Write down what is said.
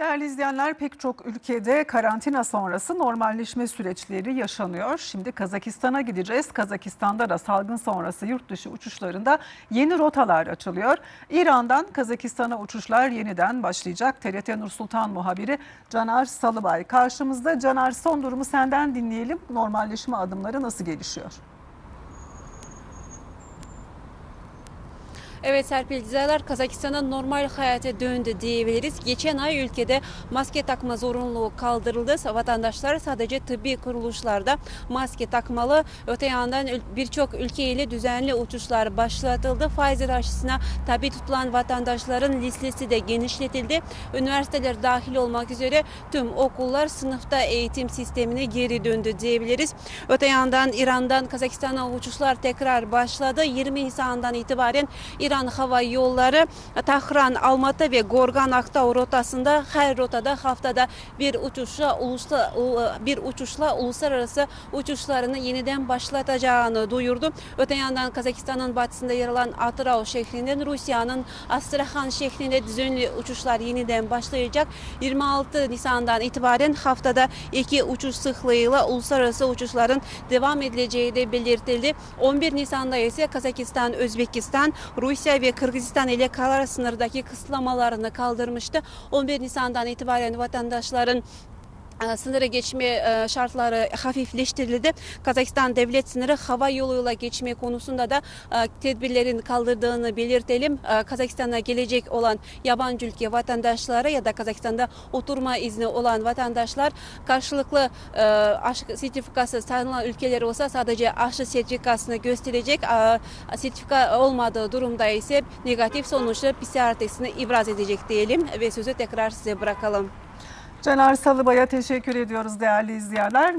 Değerli izleyenler pek çok ülkede karantina sonrası normalleşme süreçleri yaşanıyor. Şimdi Kazakistan'a gideceğiz. Kazakistan'da da salgın sonrası yurt dışı uçuşlarında yeni rotalar açılıyor. İran'dan Kazakistan'a uçuşlar yeniden başlayacak. TRT Nur Sultan muhabiri Caner Salıbay karşımızda. Caner son durumu senden dinleyelim. Normalleşme adımları nasıl gelişiyor? Evet Serpil diziler Kazakistan'a normal hayata döndü diyebiliriz. Geçen ay ülkede maske takma zorunluluğu kaldırıldı. Vatandaşlar sadece tıbbi kuruluşlarda maske takmalı. Öte yandan birçok ülkeyle düzenli uçuşlar başlatıldı. Pfizer aşısına tabi tutulan vatandaşların listesi de genişletildi. Üniversiteler dahil olmak üzere tüm okullar sınıfta eğitim sistemine geri döndü diyebiliriz. Öte yandan İran'dan Kazakistan'a uçuşlar tekrar başladı. 20 Nisan'dan itibaren İran Hava Yolları Tahran, Almatı ve Gorgan Aktau rotasında her rotada haftada bir uçuşla ulusla, bir uçuşla uluslararası uçuşlarını yeniden başlatacağını duyurdu. Öte yandan Kazakistan'ın batısında yer alan Atrau şehrinden Rusya'nın Astrahan şehrine düzenli uçuşlar yeniden başlayacak. 26 Nisan'dan itibaren haftada iki uçuş sıklığıyla uluslararası uçuşların devam edileceği de belirtildi. 11 Nisan'da ise Kazakistan, Özbekistan, Rusya ve Kırgızistan ile kara sınırdaki kısıtlamalarını kaldırmıştı. 11 Nisan'dan itibaren vatandaşların sınırı geçme e, şartları hafifleştirildi. Kazakistan devlet sınırı hava yoluyla geçme konusunda da e, tedbirlerin kaldırdığını belirtelim. E, Kazakistan'a gelecek olan yabancı ülke vatandaşları ya da Kazakistan'da oturma izni olan vatandaşlar karşılıklı aşı sertifikası tanınan ülkeler olsa sadece aşı sertifikasını gösterecek. Sertifika olmadığı durumda ise negatif sonuçlu PCR testini ibraz edecek diyelim ve sözü tekrar size bırakalım. Caner Salıbay'a teşekkür ediyoruz değerli izleyenler.